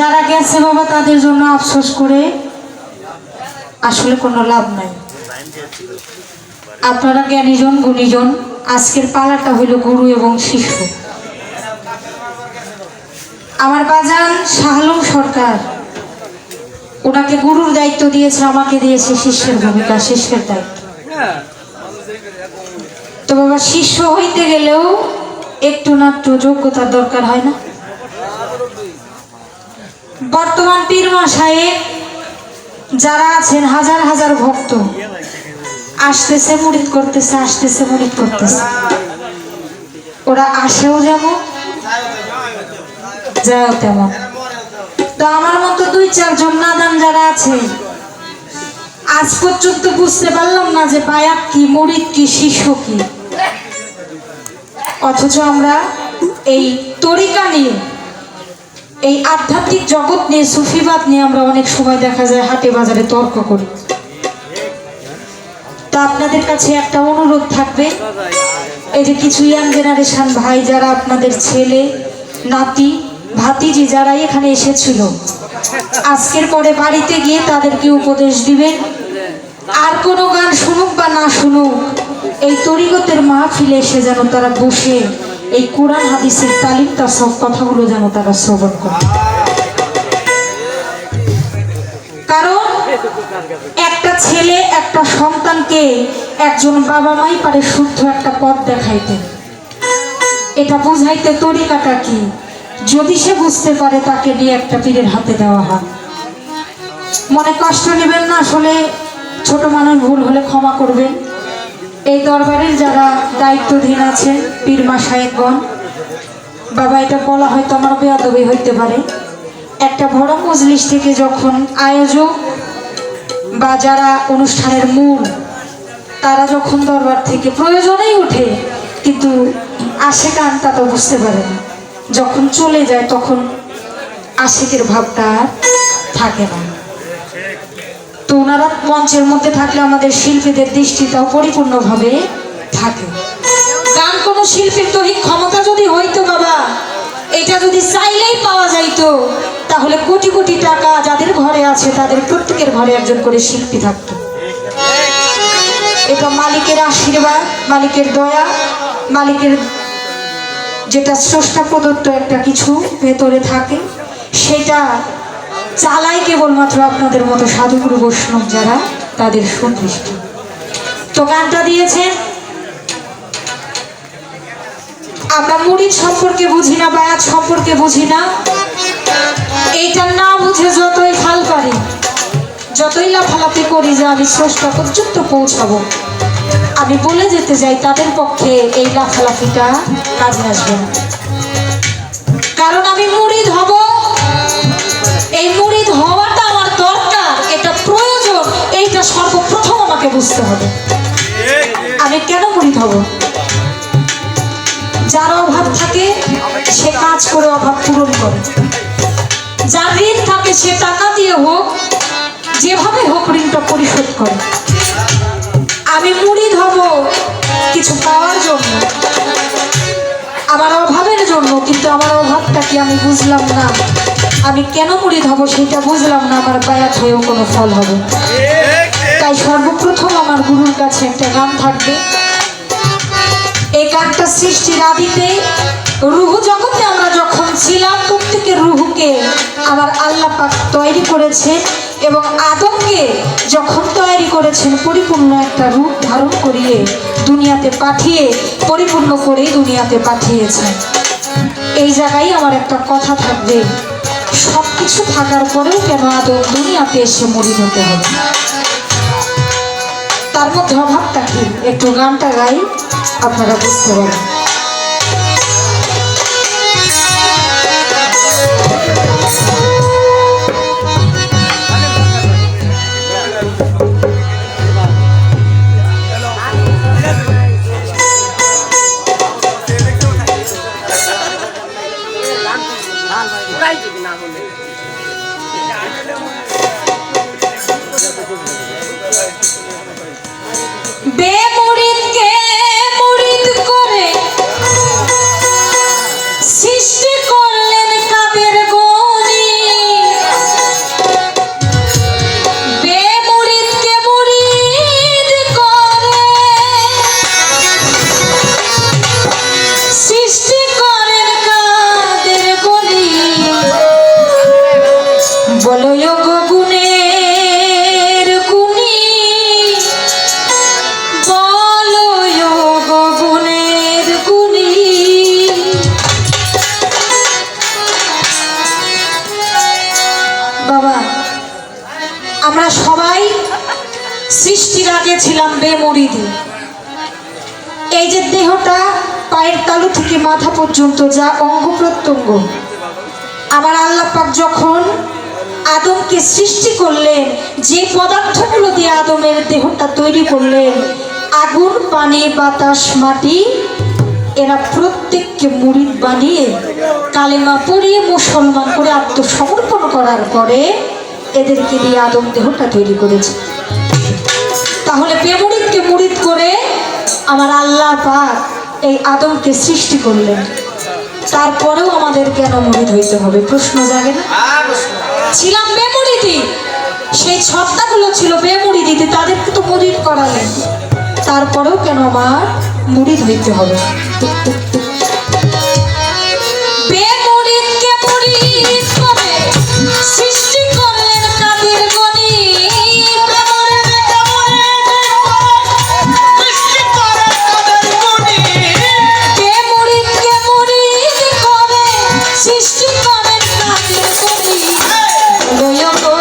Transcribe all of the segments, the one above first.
যারা গেছে বাবা, তাদের জন্য আফসোস করে আসলে কোনো লাভ নাই। আপনারা জ্ঞানীজন, গুণীজন, আজকের পালাটা হইল গুরু এবং শিশু আমার বাজান শাহলুম সরকার, ওনাকে গুরুর দায়িত্ব দিয়েছে, আমাকে দিয়েছে শিষ্যের ভূমিকা, শিষ্যের দায়িত্ব। তো বাবা, শিষ্য হইতে গেলেও একটু না একটু যোগ্যতার দরকার হয় না? বর্তমান পীর সাহেব যারা আছেন, হাজার হাজার ভক্ত। আসতেছে, মুড়িদ করতেছে, আসতেছে, মুড়িদ করতেছে। ওরা আসেও যেমন যাও তেমন। তো আমার মতো দুই, চারজন নাদান যারা আছে, আজ পর্যন্ত বুঝতে পারলাম না যে বায়াত কি, মুড়িদ কি শিশু কি। অথচ আমরা এই তরিকা নিয়ে এই আধ্যাত্মিক জগৎ নিয়ে, সুফিবাদ নিয়ে আমরা অনেক সময় দেখা যায় হাটে বাজারে তর্ক করি। তা আপনাদের কাছে একটা অনুরোধ থাকবে। এই যে কিছু ইয়াং জেনারেশন ভাই, যারা আপনাদের ছেলে, নাতি, ভাতিজি যারা এখানে এসেছিল, আজকের পরে বাড়িতে গিয়ে তাদেরকে উপদেশ দিবেন। আর কোনো গান শুনুক বা না শুনুক, এই তরিগতের মাহফিলে এসে যেন তারা বসে এই কোরআন হাদিসের তালিম তার সব কথাগুলো যেন তারা শ্রবণ করে। কারণ একটা ছেলে, একটা সন্তানকে একজন বাবা মাই পারে শুদ্ধ একটা পথ দেখাইতে। এটা বুঝাইতে তরিকাটা কি? যদি সে বুঝতে পারে, তাকে নিয়ে একটা পীরের হাতে দেওয়া হয়। মনে কষ্ট নেবেন না? আসলে ছোট মানুষ ভুল হলে ক্ষমা করবেন। এই দরবারের যারা দায়িত্বধীন আছেন পীরমা সাহেবগণ বাবা, এটা বলা হয়তো আমার বেয়াদবি হইতে পারে। একটা বড় মজলিস থেকে যখন আয়োজক বা যারা অনুষ্ঠানের মূল, তারা যখন দরবার থেকে প্রয়োজনেই ওঠে কিন্তু আসে কান তা তো বুঝতে পারে না। যখন চলে যায়, তখন আশিকের ভাবটা থাকে না। তো ওনারা মঞ্চের মধ্যে থাকলে আমাদের শিল্পীদের দৃষ্টিটাও পরিপূর্ণভাবে থাকে। গান কোনো শিল্পীর দৈহিক ক্ষমতা যদি হইতো বাবা, এটা যদি চাইলেই পাওয়া যাইতো, তাহলে কোটি কোটি টাকা যাদের ঘরে আছে, তাদের প্রত্যেকের ঘরে একজন করে শিল্পী থাকতো। এটা মালিকের আশীর্বাদ, মালিকের দয়া, মালিকের যেটা স্রষ্টা প্রদত্ত একটা কিছু ভেতরে থাকে, সেটা চালাই কেবলমাত্র আপনাদের মতো সাধুগুরু বৈষ্ণব যারা, তাদের সুদৃষ্টি তো গানটা দিয়েছেন। আমরা মুড়িদ সম্পর্কে বুঝি না, বায়াত সম্পর্কে বুঝি না। এইটা না বুঝে যতই ফাল পারি, যতই লাফালাফি করি যে আমি স্রষ্টা পর্যন্ত পৌঁছাবো, আমি বলে যেতে যাই তাদের পক্ষে এই লাফালাফিটা কাজে আসবে না। কারণ আমি মুড়িদ আমাকে বুঝতে হবে। আমি কেন মুড়িদ হব? যার অভাব থাকে, সে কাজ করে অভাব পূরণ করে। যার ঋণ থাকে, সে টাকা দিয়ে হোক, যেভাবে হোক ঋণটা পরিশোধ করে। আমি মুড়িদ হব কিছু পাওয়ার জন্য। আমার অভাবের জন্য, কিন্তু আমার অভাবটা কি আমি বুঝলাম না। আমি কেন মুড়িদ হব সেটা বুঝলাম না, আমার বায়াত হয়েও কোনো ফল হবে। তাই সর্বপ্রথম আমার গুরুর কাছে একটা গান থাকবে। এই গানটা সৃষ্টির আদিতে রুহু জগতে আমরা যখন ছিলাম, প্রত্যেকের রুহুকে আমার আল্লাহ পাক তৈরি করেছে এবং আদমকে যখন তৈরি করেছেন, পরিপূর্ণ একটা রূপ ধারণ করিয়ে দুনিয়াতে পাঠিয়ে, পরিপূর্ণ করেই দুনিয়াতে পাঠিয়েছেন। এই জায়গায় আমার একটা কথা থাকবে। সব কিছু থাকার পরেও কেন আদম দুনিয়াতে এসে মরিদ হতে হবে? তার মধ্যে অভাবটা কি? একটু গানটা গাই আপনারা বুঝতে পারেন। beba ছিলাম বেমরিদি। এই যে দেহটা পায়ের তালু থেকে মাথা পর্যন্ত যা অঙ্গ প্রত্যঙ্গ। আমার আল্লাহ পাক যখন আদমকে সৃষ্টি করলেন, যে পদার্থগুলো দিয়ে আদমের দেহটা তৈরি করলেন, আগুন, পানি, বাতাস, মাটি, এরা প্রত্যেককে মুড়িদ বানিয়ে, কালেমা পড়িয়ে মুসলমান করে আত্মসমর্পণ করার পরে এদেরকে দিয়ে আদম দেহটা তৈরি করেছে। আমার আল্লাহ পাক এই আদমকে সৃষ্টি করলেন। তারপরেও আমাদের কেন মুরিদ হইতে হবে? প্রশ্ন জাগে না? ছিলাম বেমরিদি। সেই সত্তাগুলো ছিল বেমরিদিতে, তাদেরকে তো মরিদ করালেন তারপরেও কেন আমার মুড়ি হইতে হবে? Do you go?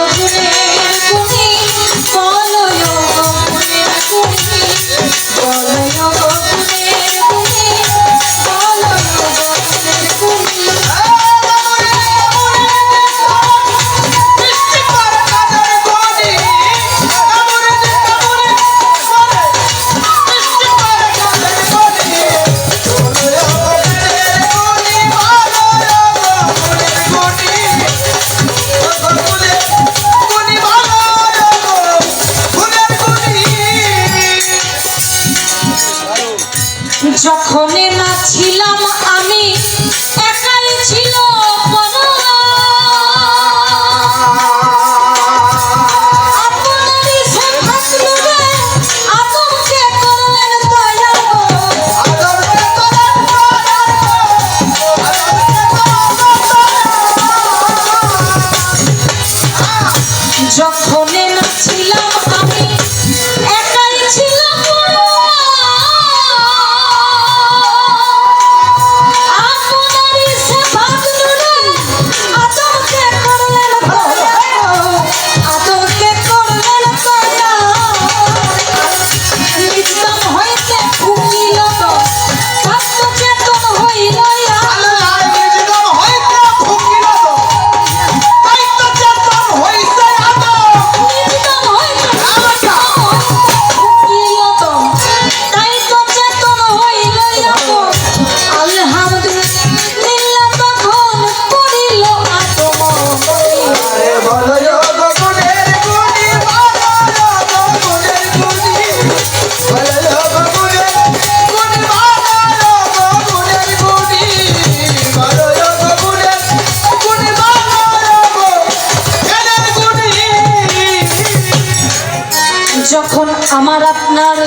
আমার আপনার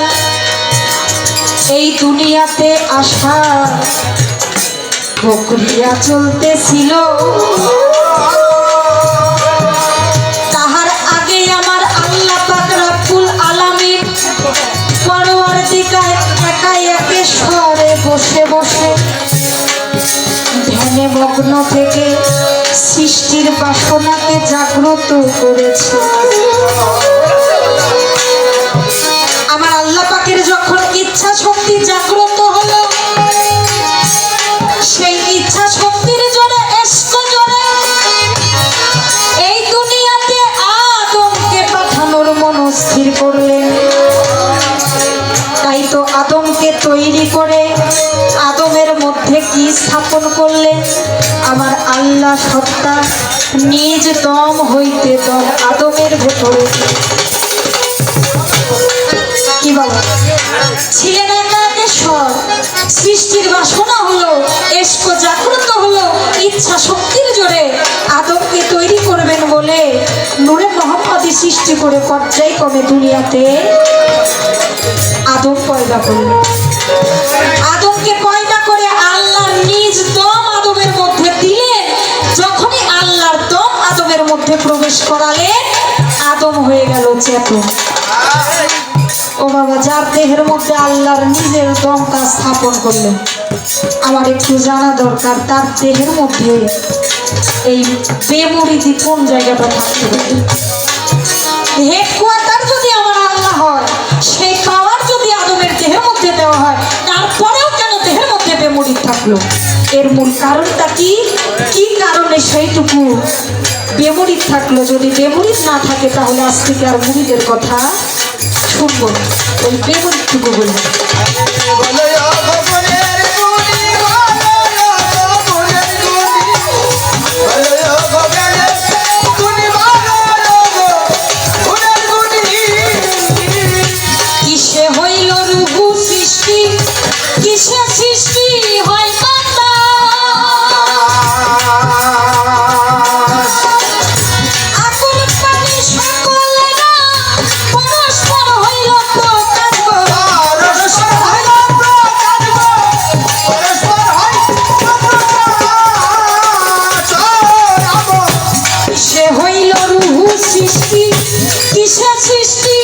এই দুনিয়াতে আসা প্রক্রিয়া চলতেছিল। তাহার আমার একা একেশ্বরে বসে বসে থেকে সৃষ্টির বাসনাকে জাগ্রত করেছে। আল্লাহ যখন ইচ্ছা শক্তি জাগ্রত হলো, সেই ইচ্ছা শক্তির জন্য তাই তো আদমকে তৈরি করে আদমের মধ্যে কি স্থাপন করলেন আমার আল্লাহ সত্তা নিজ দম হইতে দম আদমের ভেতরে। কি বলো? ছিলেন একাকেশ্বর সৃষ্টির বাসনা হলো, এস্ক জাগ্রত হলো, ইচ্ছা শক্তির জোরে আদমকে তৈরি করবেন বলে নূরে মোহাম্মদী সৃষ্টি করে পর্যায়ক্রমে দুনিয়াতে আদম পয়দা করলেন আদমকে পয়দা করে আল্লাহ নিজ দম আদমের মধ্যে দিলেন। যখনই আল্লাহর দম আদমের মধ্যে প্রবেশ করালেন আদম হয়ে গেল চেতন। বাবা, যার দেহের মধ্যে আল্লাহর নিজের দমটা স্থাপন করলেন, আমার একটু জানা দরকার, তার দেহের মধ্যে এই বেমরিদি কোন জায়গাটা থাকতে পারে? হেডকোয়ার্টার যদি আমার আল্লাহ হয় সেই পাওয়ার যদি আদমের দেহের মধ্যে দেওয়া হয়, তারপরেও কেন দেহের মধ্যে বেমরি থাকল? এর মূল কারণটা কি? কি কারণে সেইটুকু বেমরি থাকল? যদি বেমরি না থাকে, তাহলে আজ থেকে আর মুড়িদের কথা শুনব। ওই বেমরিটুকু বলব সৃষ্টি কিসের সৃষ্টি?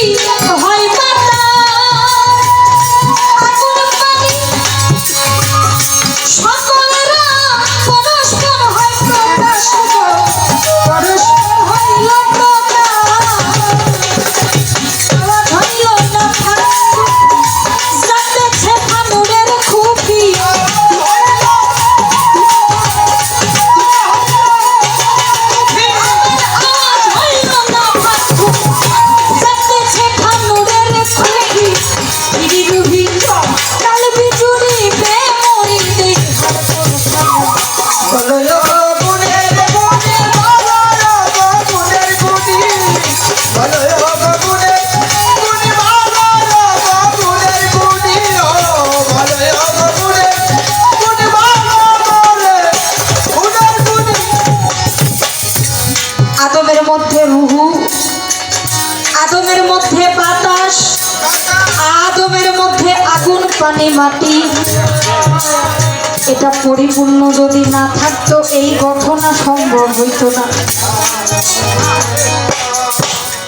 পরিপূর্ণ যদি না থাকতো, এই ঘটনা সম্ভব হইতো না।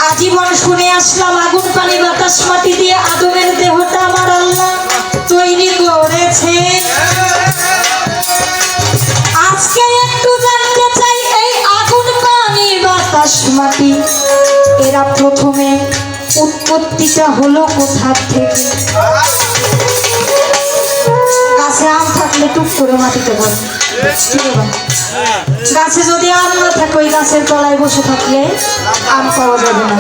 আজীবন শুনে আসলাম, আগুন পানি বাতাস মাটি দিয়ে আদমের দেহটা আমার আল্লাহ তৈরি করেছে। আজকে একটু জানতে চাই, এই আগুন পানি বাতাস মাটি, এরা প্রথমে উৎপত্তিটা হলো কোথা থেকে? টুক করে মাটিতে পড়ে? গাছে যদি আম না থাকে, ওই গাছের তলায় বসে থাকলে আম পাওয়া যাবে না।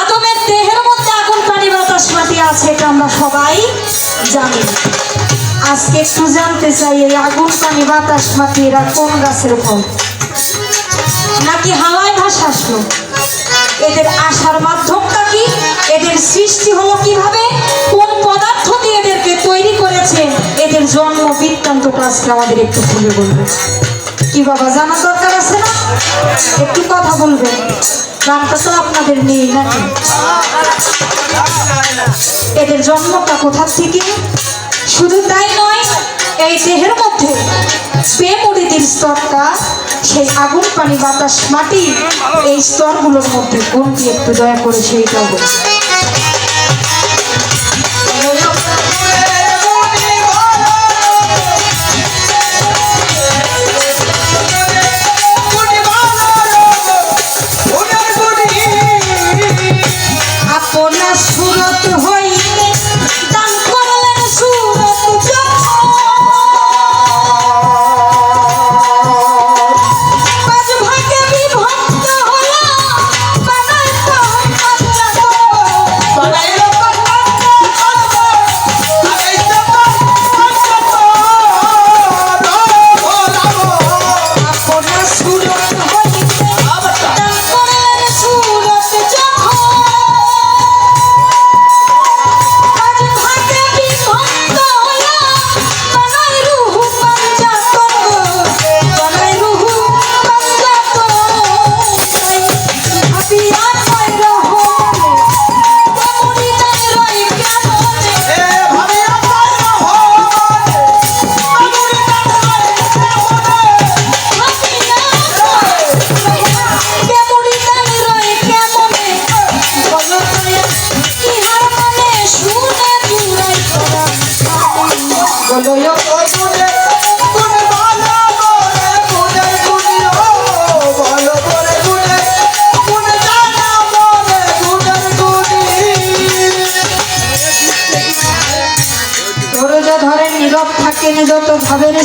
আদমের দেহের মধ্যে আগুন, পানি, বাতাস, মাটি আছে এটা আমরা সবাই জানি। আজকে একটু জানতে চাই, এই আগুন, পানি, বাতাস, মাটি, এরা কোন গাছের ফল? নাকি হাওয়ায় ভাসা আসলো? এদের আসার মাধ্যমটা কি? এদের সৃষ্টি হলো কীভাবে? কোন পদার্থ তৈরি এদের জন্ম বৃত্তান্তটা আজকে আমাদের একটু খুলে বলবে। কি বাবা, জানার দরকার আছে না? একটু কথা বলবেন গানটা তো আপনাদের নেই নাকি? এদের জন্মটা কোথা থেকে? শুধু তাই নয়, এই দেহের মধ্যে বেমরিদের স্তরটা, সেই আগুন, পানি, বাতাস, মাটি, এই স্তরগুলোর মধ্যে কোনটি একটু দয়া করে সেইটাও বলুন।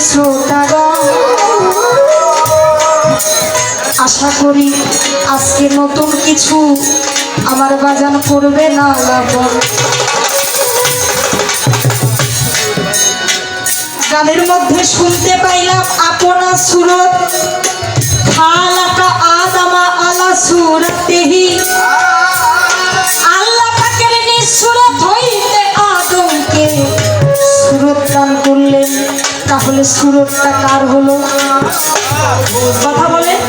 শ্রোতাগণ আশা করি আজকে নতুন কিছু আমার বাজান করবে না লাবণ গানের মধ্যে শুনতে পাইলাম আপনা সুরত খালাকা আল্লাহ পাকের হইতে আদমকে সুরত দান করলেন। তাহলে সুরতটা কার হলো? কথা বলেন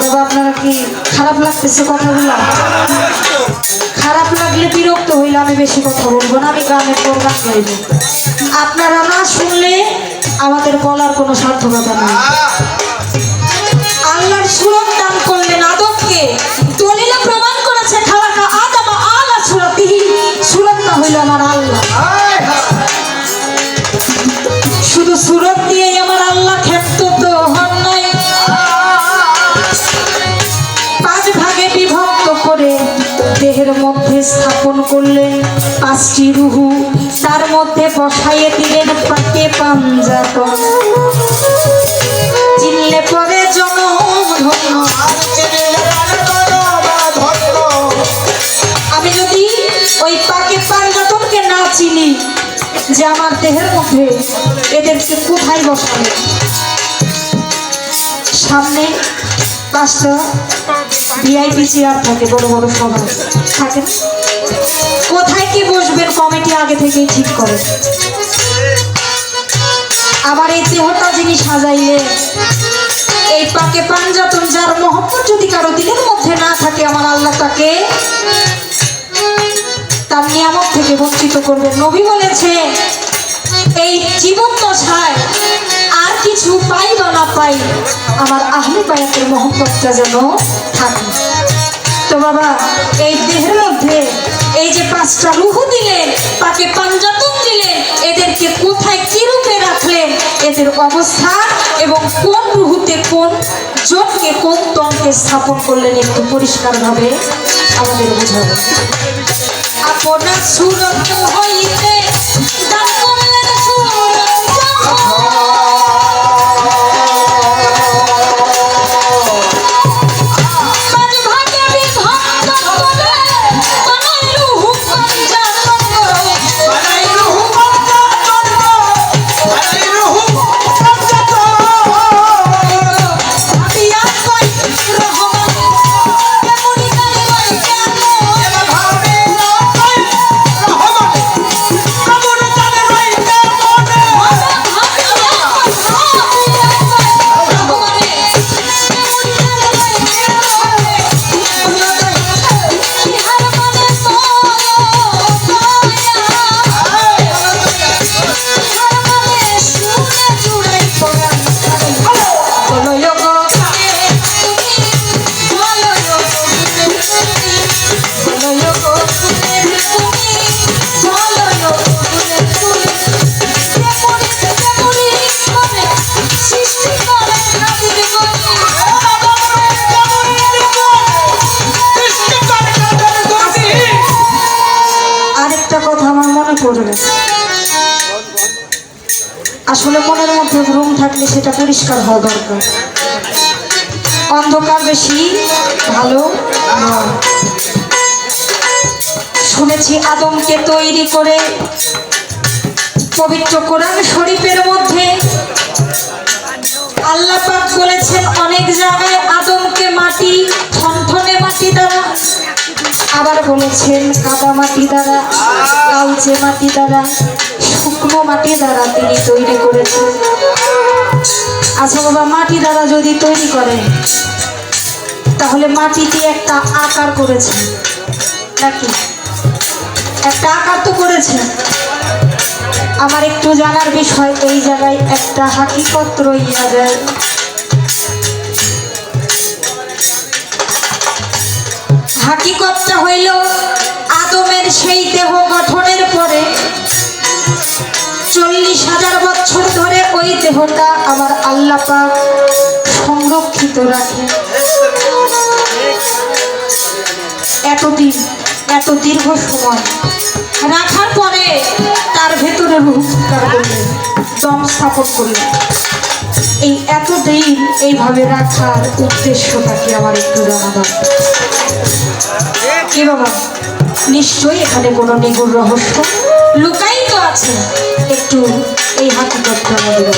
তবে আপনারা কি খারাপ লাগতেছে কথাগুলো? খারাপ লাগলে বিরক্ত হইলে আমি বেশি কথা বলব না, আমি গান গাইব। আপনারা না শুনলে আমাদের বলার কোনো সার্থকতা নেই। আল্লাহর সুরত দান করলেন আদমকে দলিলে প্রমাণ করেছে খালাকা আদম আলা সুরত না হইল আমার আল্লাহ। পাঁচটি রুহু তার মধ্যে বসাইয়ে দিলেন পাকে পাঞ্জাতন চিনলে পরে জনম ধন্য আমি যদি ওই পাকে পাঞ্জাতনকে না চিনি, যে আমার দেহের মধ্যে এদেরকে কোথায় বসাবে? সামনে পাঁচটা ভিআইপি চেয়ার থাকে, বড় বড় সভা। থাকে? কোথায় কি বসবেন? কমিটি আগে থেকেই ঠিক করে। আবার এই দেহটা যিনি সাজাইলে, এই পাকে পাঞ্জাতন যার মহব্বত যদি কারও দিনের মধ্যে না থাকে, আমার আল্লাহ তাকে তার নিয়ামত থেকে বঞ্চিত করবে নবী বলেছে এই জীবন দশায় আর কিছু পাই বা না পাই, আমার আহলে পায়াতের মহব্বতটা যেন থাকে। তো বাবা, এই দেহের মধ্যে এই যে পাঁচটা রুহু দিলেন, তাকে পাঞ্জাতন দিলেন, এদেরকে কোথায় কি রূপে রাখলেন, এদের অবস্থান এবং কোন রুহুতে কোন জোটকে কোন তনকে স্থাপন করলেন একটু পরিষ্কারভাবে আমাদের বোঝাবেন। আপনার সুরত হইতে আসলে মনের মধ্যে ভ্রম থাকলে সেটা পরিষ্কার হওয়া দরকার। অন্ধকার বেশি ভালো শুনেছি আদমকে তৈরি করে পবিত্র কোরআন শরীফের মধ্যে। আল্লাহ পাক বলেছেন, অনেক জায়গায় আদমকে মাটি থনথনে মাটি দ্বারা। আবার বলেছেন, কাদা মাটি দ্বারা কালচে মাটি দ্বারা। শুকনো মাটি দ্বারা তিনি তৈরি করেছেন। আচ্ছা বাবা, মাটি দ্বারা যদি তৈরি করেন, তাহলে মাটিতে একটা আকার করেছে নাকি? একটা আকার তো করেছে আমার একটু জানার বিষয়, এই জায়গায় একটা হাকিকত রইয়া যায়। হাকিকতটা হইল আদমের সেই দেহ গঠনের পরে চল্লিশ হাজার বছর ধরে ওই দেহটা আমার আল্লাহ সংরক্ষিত রাখে এতদিন, এত দীর্ঘ সময় রাখার পরে তার ভেতরে রূপকার করলেন, দম স্থাপন করলেন। এই এতদিন এইভাবে রাখার উদ্দেশ্যটা কি আমার একটু জানা দাও কি বাবা? নিশ্চয়ই এখানে কোনো নিগুড় রহস্য লুকাই তো আছে। একটু এই হাকিকতটা আমাদের।